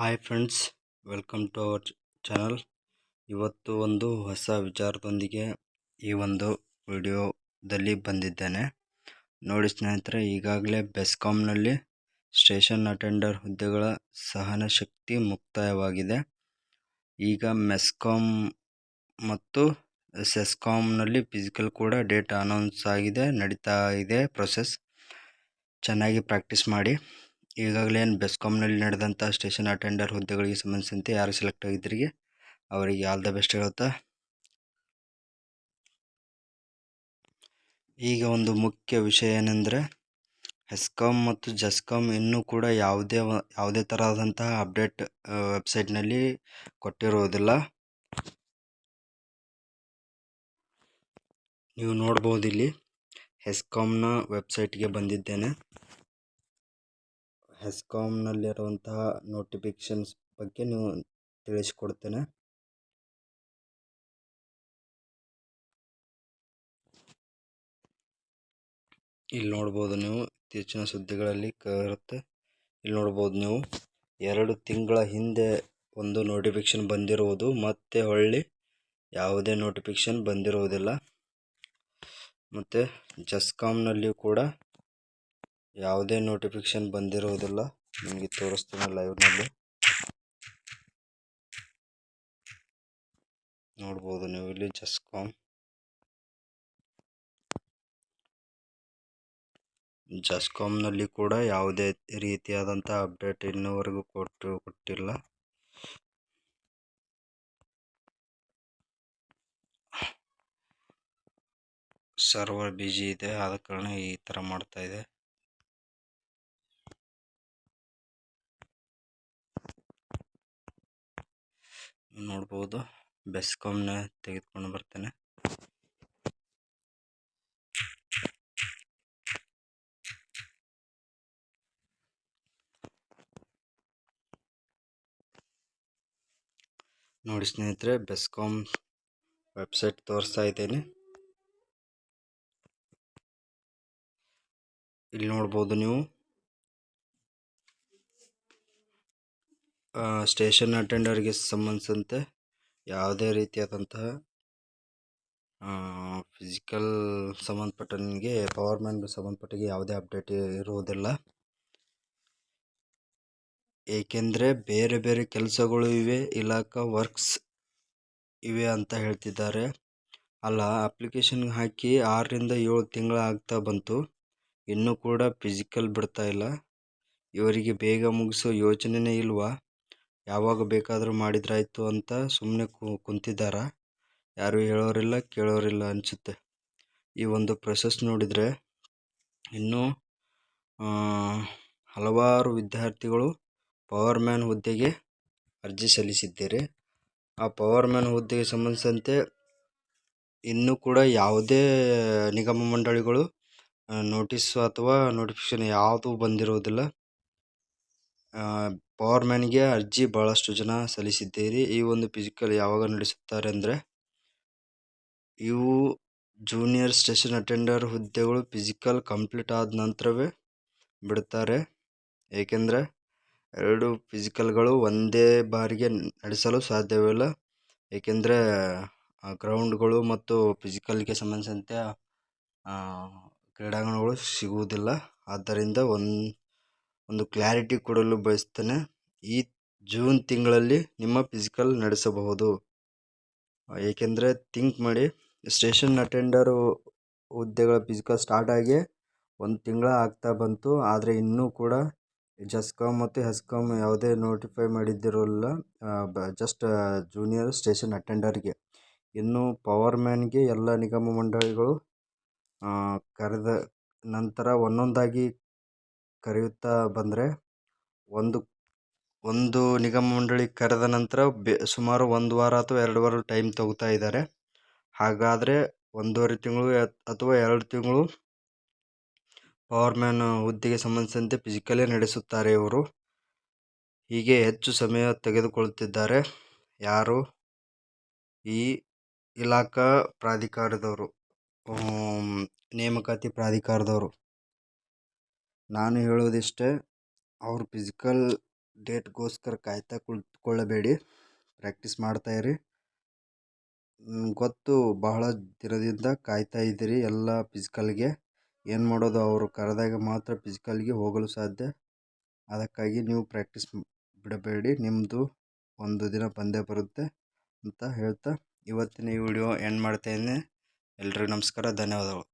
Hi friends, welcome to our channel. ಇವತ್ತು ಒಂದು ಹೊಸ ವಿಚಾರದೊಂದಿಗೆ ಈ ಒಂದು ವಿಡಿಯೋದಲ್ಲಿ ಬಂದಿದ್ದೇನೆ. ನೋಡಿ ಸ್ನೇಹಿತರೆ, ಈಗಾಗಲೇ ಬೆಸ್ಕಾಮ್ನಲ್ಲಿ ಸ್ಟೇಷನ್ ಅಟೆಂಡರ್ ಹುದ್ದೆಗಳ ಸಹನ ಶಕ್ತಿ ಮುಕ್ತಾಯವಾಗಿದೆ. ಈಗ ಮೆಸ್ಕಾಮ್ ಮತ್ತು ಸೆಸ್ಕಾಮ್ನಲ್ಲಿ ಫಿಸಿಕಲ್ ಕೂಡ ಡೇಟ್ ಅನೌನ್ಸ್ ಆಗಿದೆ, ನಡೀತಾ ಇದೆ ಪ್ರೊಸೆಸ್. ಚೆನ್ನಾಗಿ ಪ್ರಾಕ್ಟೀಸ್ ಮಾಡಿ. ಈಗಾಗಲೇ ಏನು ಬೆಸ್ಕಾಮ್ನಲ್ಲಿ ನಡೆದಂಥ ಸ್ಟೇಷನ್ ಅಟೆಂಡರ್ ಹುದ್ದೆಗಳಿಗೆ ಸಂಬಂಧಿಸಿದಂತೆ ಯಾರು ಸೆಲೆಕ್ಟ್ ಆಗಿದ್ದರಿಗೆ, ಅವರಿಗೆ ಆಲ್ ದ ಬೆಸ್ಟ್ ಹೇಳುತ್ತಾ? ಈಗ ಒಂದು ಮುಖ್ಯ ವಿಷಯ ಏನೆಂದರೆ ಹೆಸ್ಕಾಮ್ ಮತ್ತು ಜಸ್ಕಾಮ್ ಇನ್ನೂ ಕೂಡ ಯಾವುದೇ ಯಾವುದೇ ಥರದಂತಹ ಅಪ್ಡೇಟ್ ವೆಬ್ಸೈಟ್ನಲ್ಲಿ ಕೊಟ್ಟಿರುವುದಿಲ್ಲ. ನೀವು ನೋಡ್ಬೋದು ಇಲ್ಲಿ ಹೆಸ್ಕಾಮ್ನ ವೆಬ್ಸೈಟ್ಗೆ ಬಂದಿದ್ದೇನೆ. ಹೆಸ್ಕಾಮ್ನಲ್ಲಿರುವಂತಹ ನೋಟಿಫಿಕೇಶನ್ಸ್ ಬಗ್ಗೆ ನೀವು ತಿಳಿಸ್ಕೊಡ್ತೇನೆ. ಇಲ್ಲಿ ನೋಡ್ಬೋದು ನೀವು ಇತ್ತೀಚಿನ ಸುದ್ದಿಗಳಲ್ಲಿ ಕರುತ್ತೆ ಇಲ್ಲಿ ನೋಡ್ಬೋದು ನೀವು ಎರಡು ತಿಂಗಳ ಹಿಂದೆ ಒಂದು ನೋಟಿಫಿಕೇಶನ್ ಬಂದಿರುವುದು, ಮತ್ತೆ ಹೊಳ್ಳಿ ಯಾವುದೇ ನೋಟಿಫಿಕೇಶನ್ ಬಂದಿರುವುದಿಲ್ಲ. ಮತ್ತು ಜಸ್ಕಾಮ್ನಲ್ಲಿಯೂ ಕೂಡ ಯಾವುದೇ ನೋಟಿಫಿಕೇಶನ್ ಬಂದಿರುವುದಿಲ್ಲ ನಿಮಗೆ ತೋರಿಸ್ತೀನಿ ಲೈವ್ನಲ್ಲಿ ನೋಡ್ಬೋದು ನೀವು ಇಲ್ಲಿ ಜಸ್ಕಾಮ್ ಜಸ್ಕಾಮ್ನಲ್ಲಿ ಕೂಡ ಯಾವುದೇ ರೀತಿಯಾದಂಥ ಅಪ್ಡೇಟ್ ಇನ್ನೂವರೆಗೂ ಕೊಟ್ಟು ಕೊಟ್ಟಿಲ್ಲ. ಸರ್ವರ್ ಬಿಜಿ ಇದೆ. ಆದ ಕಾರಣ ಈ ಥರ ಮಾಡ್ತಾ ನೋಡ್ಬೋದು. ಬೆಸ್ಕಾಮ್ನ ತೆಗೆದುಕೊಂಡು ಬರ್ತೇನೆ. ನೋಡಿ ಸ್ನೇಹಿತರೆ ಬೆಸ್ಕಾಮ್ ವೆಬ್ಸೈಟ್ ತೋರಿಸ್ತಾ ಇದ್ದೇನೆ. ಇಲ್ಲಿ ನೋಡ್ಬೋದು ನೀವು. ಸ್ಟೇಷನ್ ಅಟೆಂಡರ್ಗೆ ಸಂಬಂಧಿಸಿದಂತೆ ಯಾವುದೇ ರೀತಿಯಾದಂತಹ ಫಿಸಿಕಲ್ ಸಂಬಂಧಪಟ್ಟನಿಗೆ ಪವರ್ ಮ್ಯಾನ್ಗೆ ಸಂಬಂಧಪಟ್ಟಿಗೆ ಯಾವುದೇ ಅಪ್ಡೇಟ್ ಇರುವುದಿಲ್ಲ. ಏಕೆಂದರೆ ಬೇರೆ ಬೇರೆ ಕೆಲಸಗಳು ಇವೆ, ಇಲಾಖಾ ವರ್ಕ್ಸ್ ಇವೆ ಅಂತ ಹೇಳ್ತಿದ್ದಾರೆ. ಅಲ್ಲ ಅಪ್ಲಿಕೇಶನ್ಗೆ ಹಾಕಿ ಆರರಿಂದ ಏಳು ತಿಂಗಳು ಆಗ್ತಾ ಬಂತು. ಇನ್ನೂ ಕೂಡ ಫಿಸಿಕಲ್ ಬಿಡ್ತಾ ಇಲ್ಲ. ಇವರಿಗೆ ಬೇಗ ಮುಗಿಸೋ ಯೋಚನೆನೇ ಇಲ್ವಾ? ಯಾವಾಗ ಬೇಕಾದರೂ ಮಾಡಿದ್ರಾಯ್ತು ಅಂತ ಸುಮ್ಮನೆ ಕುಂತಿದ್ದಾರೆ. ಯಾರು ಹೇಳೋರಿಲ್ಲ, ಕೇಳೋರಿಲ್ಲ ಅನಿಸುತ್ತೆ. ಈ ಒಂದು ಪ್ರೊಸೆಸ್ ನೋಡಿದರೆ ಇನ್ನೂ ಹಲವಾರು ವಿದ್ಯಾರ್ಥಿಗಳು ಪವರ್ ಮ್ಯಾನ್ ಹುದ್ದೆಗೆ ಅರ್ಜಿ ಸಲ್ಲಿಸಿದ್ದೀರಿ. ಆ ಪವರ್ ಮ್ಯಾನ್ ಹುದ್ದೆಗೆ ಸಂಬಂಧಿಸಿದಂತೆ ಇನ್ನೂ ಕೂಡ ಯಾವುದೇ ನಿಗಮ ಮಂಡಳಿಗಳು ನೋಟಿಸ್ ಅಥವಾ ನೋಟಿಫಿಕೇಶನ್ ಯಾವುದೂ ಬಂದಿರುವುದಿಲ್ಲ ಪವರ್ ಮ್ಯಾನ್ಗೆ ಅರ್ಜಿ ಭಾಳಷ್ಟು ಜನ ಸಲ್ಲಿಸಿದ್ದೀರಿ. ಈ ಒಂದು ಫಿಸಿಕಲ್ ಯಾವಾಗ ನಡೆಸುತ್ತಾರೆ ಅಂದರೆ, ಇವು ಜೂನಿಯರ್ ಸ್ಟೇಷನ್ ಅಟೆಂಡರ್ ಹುದ್ದೆಗಳು ಫಿಸಿಕಲ್ ಕಂಪ್ಲೀಟ್ ಆದ ನಂತರವೇ ಬಿಡುತ್ತಾರೆ. ಏಕೆಂದರೆ, ಎರಡು ಫಿಸಿಕಲ್ಗಳು ಒಂದೇ ಬಾರಿಗೆ ನಡೆಸಲು ಸಾಧ್ಯವಿಲ್ಲ. ಏಕೆಂದರೆ ಗ್ರೌಂಡ್ಗಳು ಮತ್ತು ಫಿಸಿಕಲ್ಗೆ ಸಂಬಂಧಿಸಿದಂತೆ ಕ್ರೀಡಾಂಗಣಗಳು ಸಿಗುವುದಿಲ್ಲ. ಆದ್ದರಿಂದ ಒಂದು ಒಂದು ಕ್ಲಾರಿಟಿ ಕೊಡಲು ಬಯಸ್ತೇನೆ. ಈ ಜೂನ್ ತಿಂಗಳಲ್ಲಿ ನಿಮ್ಮ ಫಿಸಿಕಲ್ ನಡೆಸಬಹುದು. ಏಕೆಂದರೆ ಥಿಂಕ್ ಮಾಡಿ ಸ್ಟೇಷನ್ ಅಟೆಂಡರು ಹುದ್ದೆಗಳ ಫಿಸಿಕಲ್ ಸ್ಟಾರ್ಟ್ ಆಗಿ ಒಂದು ತಿಂಗಳ ಆಗ್ತಾ ಬಂತು. ಆದರೆ ಇನ್ನೂ ಕೂಡ ಜಸ್ಕಾಮ್ ಮತ್ತು ಹೆಸ್ಕಾಮ್ ಯಾವುದೇ ನೋಟಿಫೈ ಮಾಡಿದ್ದಿರಲ್ಲ ಜಸ್ಟ್ ಜೂನಿಯರ್ ಸ್ಟೇಷನ್ ಅಟೆಂಡರ್ಗೆ ಇನ್ನು ಪವರ್ ಮ್ಯಾನ್ಗೆ ಎಲ್ಲ ನಿಗಮ ಮಂಡಳಿಗಳು ಕರೆದ ನಂತರ ಒಂದೊಂದಾಗಿ ಕರೆಯುತ್ತಾ ಬಂದರೆ, ಒಂದು ಒಂದು ನಿಗಮ ಮಂಡಳಿ ಕರೆದ ನಂತರ ಬೆ, ಸುಮಾರು ಒಂದು ವಾರ ಅಥವಾ ಎರಡು ವಾರ ಟೈಮ್ ತಗೋತಾ ಇದ್ದಾರೆ. ಹಾಗಾದರೆ ಒಂದೂವರೆ ತಿಂಗಳು ಅಥವಾ ಎರಡು ತಿಂಗಳು ಪವರ್ ಮ್ಯಾನ್ ಹುದ್ದೆಗೆ ಸಂಬಂಧಿಸಿದಂತೆ ಫಿಸಿಕಲಿ ನಡೆಸುತ್ತಾರೆ ಇವರು. ಹೀಗೆ ಹೆಚ್ಚು ಸಮಯ ತೆಗೆದುಕೊಳ್ಳುತ್ತಿದ್ದಾರೆ. ಯಾರು? ಈ ಇಲಾಖಾ ಪ್ರಾಧಿಕಾರದವರು. ನೇಮಕಾತಿ ಪ್ರಾಧಿಕಾರದವರು. ನಾನು ಹೇಳೋದಿಷ್ಟೇ, ಅವ್ರ ಫಿಸಿಕಲ್ ಡೇಟ್ಗೋಸ್ಕರ ಕಾಯ್ತಾ ಕುಳಿತುಕೊಳ್ಳಬೇಡಿ ಪ್ರ್ಯಾಕ್ಟೀಸ್ ಮಾಡ್ತಾಯಿರಿ ಗೊತ್ತು ಬಹಳ ದಿನದಿಂದ ಕಾಯ್ತಾ ಇದ್ದೀರಿ ಎಲ್ಲ ಫಿಸಿಕಲ್ಗೆ ಏನು ಮಾಡೋದು ಅವರು ಕರೆದಾಗ ಮಾತ್ರ ಫಿಸಿಕಲ್ಗೆ ಹೋಗಲು ಸಾಧ್ಯ. ಅದಕ್ಕಾಗಿ ನೀವು ಪ್ರ್ಯಾಕ್ಟೀಸ್ ಬಿಡಬೇಡಿ ನಿಮ್ಮದು ಒಂದು ದಿನ ಬಂದೇ ಬರುತ್ತೆ ಅಂತ ಹೇಳ್ತಾ, ಇವತ್ತಿನ ಈ ವಿಡಿಯೋ ಎಂಡ್ ಮಾಡ್ತಾಯಿದ್ದೀನಿ ಎಲ್ರಿಗೂ ನಮಸ್ಕಾರ, ಧನ್ಯವಾದಗಳು.